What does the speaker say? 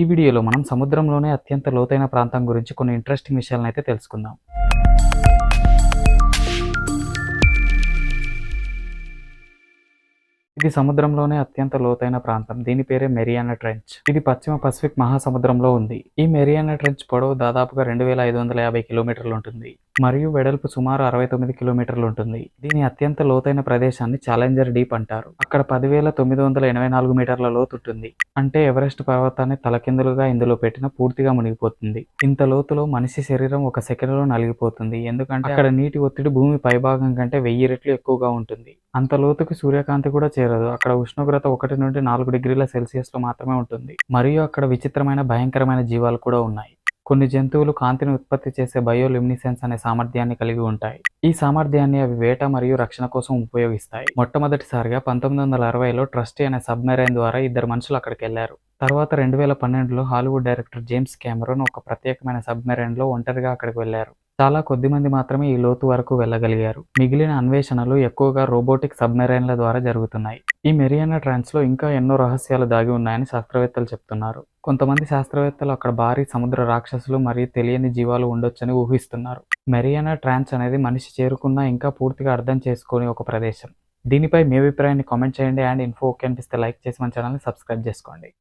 ఈ వీడియోలో మనం సముద్రంలోనే అత్యంత లోతైన ప్రాంతం గురించి కొన్ని ఇంట్రెస్టింగ్ విషయాలను అయితే తెలుసుకుందాం. ఇది సముద్రంలోనే అత్యంత లోతైన ప్రాంతం. దీని పేరే మెరియానా ట్రెంచ్. ఇది పశ్చిమ పసిఫిక్ మహాసముద్రంలో ఉంది. ఈ మెరియానా ట్రెంచ్ పొడవు దాదాపుగా రెండు వేల ఐదు వందల యాభై కిలోమీటర్లు ఉంటుంది. మరియు వెడల్పు సుమారు అరవై తొమ్మిది కిలోమీటర్లు ఉంటుంది. దీని అత్యంత లోతైన ప్రదేశాన్ని ఛాలెంజర్ డీప్ అంటారు. అక్కడ పదివేల తొమ్మిది వందల ఎనభై నాలుగు మీటర్ల లోతు ఉంటుంది. అంటే ఎవరెస్ట్ పర్వతాన్ని తలకిందులుగా ఇందులో పెట్టిన పూర్తిగా మునిగిపోతుంది. ఇంత లోతులో మనిషి శరీరం ఒక సెకండ్లో నలిగిపోతుంది. ఎందుకంటే అక్కడ నీటి ఒత్తిడి భూమి పైభాగం కంటే వెయ్యి రెట్లు ఎక్కువగా ఉంటుంది. అంత లోతుకి సూర్యకాంతి కూడా చేరదు. అక్కడ ఉష్ణోగ్రత ఒకటి నుండి నాలుగు డిగ్రీల సెల్సియస్లో మాత్రమే ఉంటుంది. మరియు అక్కడ విచిత్రమైన భయంకరమైన జీవాలు కూడా ఉన్నాయి. కొన్ని జంతువులు కాంతిని ఉత్పత్తి చేసే బయోలిమినిసెన్స్ అనే సామర్థ్యాన్ని కలిగి ఉంటాయి. ఈ సామర్థ్యాన్ని అవి వేట మరియు రక్షణ కోసం ఉపయోగిస్తాయి. మొట్టమొదటిసారిగా పంతొమ్మిది వందల అరవైలో ట్రస్టీ అనే సబ్మెరైన్ ద్వారా ఇద్దరు మనుషులు అక్కడికి వెళ్ళారు తర్వాత రెండు వేల పన్నెండులో హాలీవుడ్ డైరెక్టర్ జేమ్స్ కెమెరోన్ ఒక ప్రత్యేకమైన సబ్మెరైన్లో ఒంటరిగా అక్కడికి వెళ్ళారు చాలా కొద్ది మంది మాత్రమే ఈ లోతు వరకు వెళ్ళగలిగారు. మిగిలిన అన్వేషణలు ఎక్కువగా రోబోటిక్ సబ్మెరైన్ల ద్వారా జరుగుతున్నాయి. ఈ మెరియానా ట్రాన్స్లో ఇంకా ఎన్నో రహస్యాలు దాగి ఉన్నాయని శాస్త్రవేత్తలు చెప్తున్నారు. కొంతమంది శాస్త్రవేత్తలు అక్కడ భారీ సముద్ర రాక్షసులు మరియు తెలియని జీవాలు ఉండొచ్చని ఊహిస్తున్నారు. మెరియానా ట్రాన్స్ అనేది మనిషి చేరుకున్న ఇంకా పూర్తిగా అర్థం చేసుకునే ఒక ప్రదేశం. దీనిపై మీ అభిప్రాయాన్ని కామెంట్ చేయండి అండ్ ఇన్ఫో ఓకే అనిపిస్తే లైక్ చేసి మన ఛానల్ని సబ్స్క్రైబ్ చేసుకోండి.